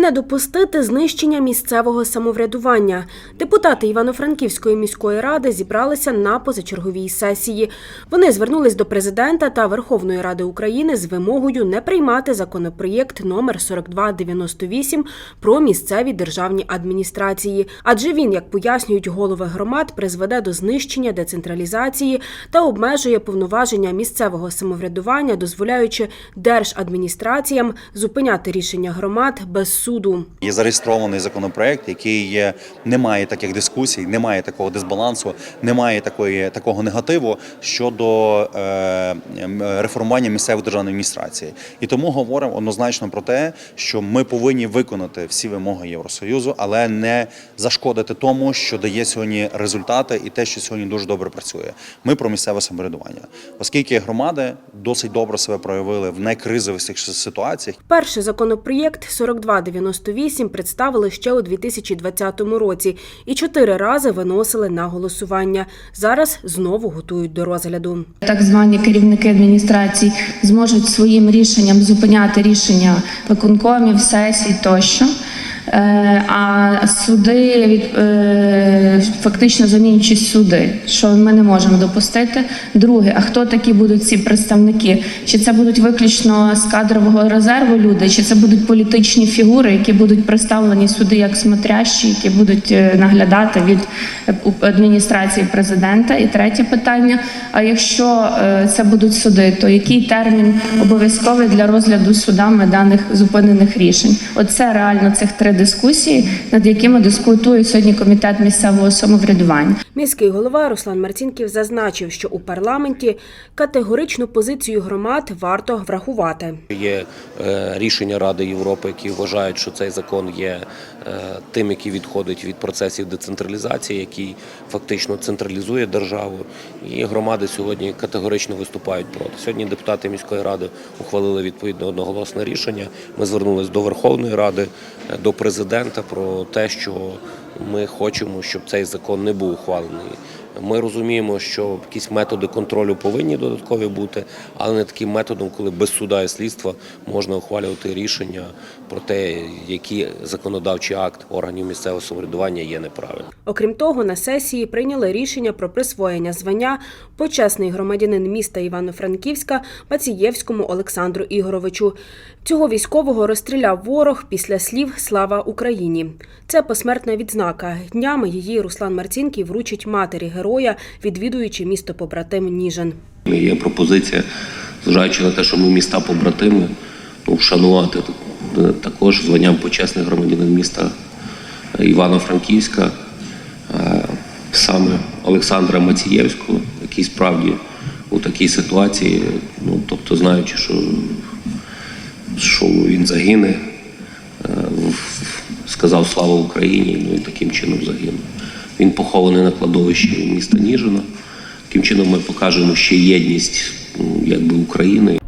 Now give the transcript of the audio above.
Не допустити знищення місцевого самоврядування. Депутати Івано-Франківської міської ради зібралися на позачерговій сесії. Вони звернулись до президента та Верховної Ради України з вимогою не приймати законопроєкт номер 4298 про місцеві державні адміністрації, адже він, як пояснюють голови громад, призведе до знищення децентралізації та обмежує повноваження місцевого самоврядування, дозволяючи держадміністраціям зупиняти рішення громад без суду. Є зареєстрований законопроект, який є, не має таких дискусій, немає такого дисбалансу, немає такої такого негативу щодо е, реформування місцевої державної адміністрації. І тому говоримо однозначно про те, що ми повинні виконати всі вимоги Євросоюзу, але не зашкодити тому, що дає сьогодні результати, і те, що сьогодні дуже добре працює. Ми про місцеве самоврядування, оскільки громади досить добре себе проявили в найкризових ситуаціях. Перший законопроєкт 4298 представили ще у 2020 році і чотири рази виносили на голосування. Зараз знову готують до розгляду. Так звані керівники адміністрацій зможуть своїм рішенням зупиняти рішення виконкомів, сесій тощо. Е, А суди від е, фактично замінюючи суди, що ми не можемо допустити. Друге, а хто такі будуть ці представники? Чи це будуть виключно з кадрового резерву люди, чи це будуть політичні фігури, які будуть представлені суди як смотрящі, які будуть е, наглядати від адміністрації президента? І третє питання: а якщо це будуть суди, то який термін обов'язковий для розгляду судами даних зупинених рішень? Оце реально цих три дискусії, над якими дискутує сьогодні комітет місцевого самоврядування. Міський голова Руслан Марцінків зазначив, що у парламенті категоричну позицію громад варто врахувати. Є е, рішення Ради Європи, які вважають, що цей закон є е, тим, який відходить від процесів децентралізації, який фактично централізує державу. І громади сьогодні категорично виступають проти. Сьогодні депутати міської ради ухвалили відповідне одноголосне рішення. Ми звернулись до Верховної Ради, е, до президента про те, що ми хочемо, щоб цей закон не був ухвалений. Ми розуміємо, що якісь методи контролю повинні додаткові бути, але не таким методом, коли без суда і слідства можна ухвалювати рішення про те, який законодавчий акт органів місцевого самоврядування є неправильним. Окрім того, на сесії прийняли рішення про присвоєння звання почесний громадянин міста Івано-Франківська Мацієвському Олександру Ігоровичу. Цього військового розстріляв ворог після слів Слава Україні. Це посмертна відзнака. Днями її Руслан Марцінків вручить матері героя, відвідуючи місто побратим Ніжин. Є пропозиція, зважаючи на те, що ми міста побратими, ну, вшанувати е, також званням почесних громадянин міста Івано-Франківська, е, саме Олександра Мацієвського, який справді у такій ситуації, ну тобто знаючи, що, що він загине, е, сказав слава Україні, ну і таким чином загинув. Він похований на кладовищі міста Ніжина. Таким чином ми покажемо ще єдність якби України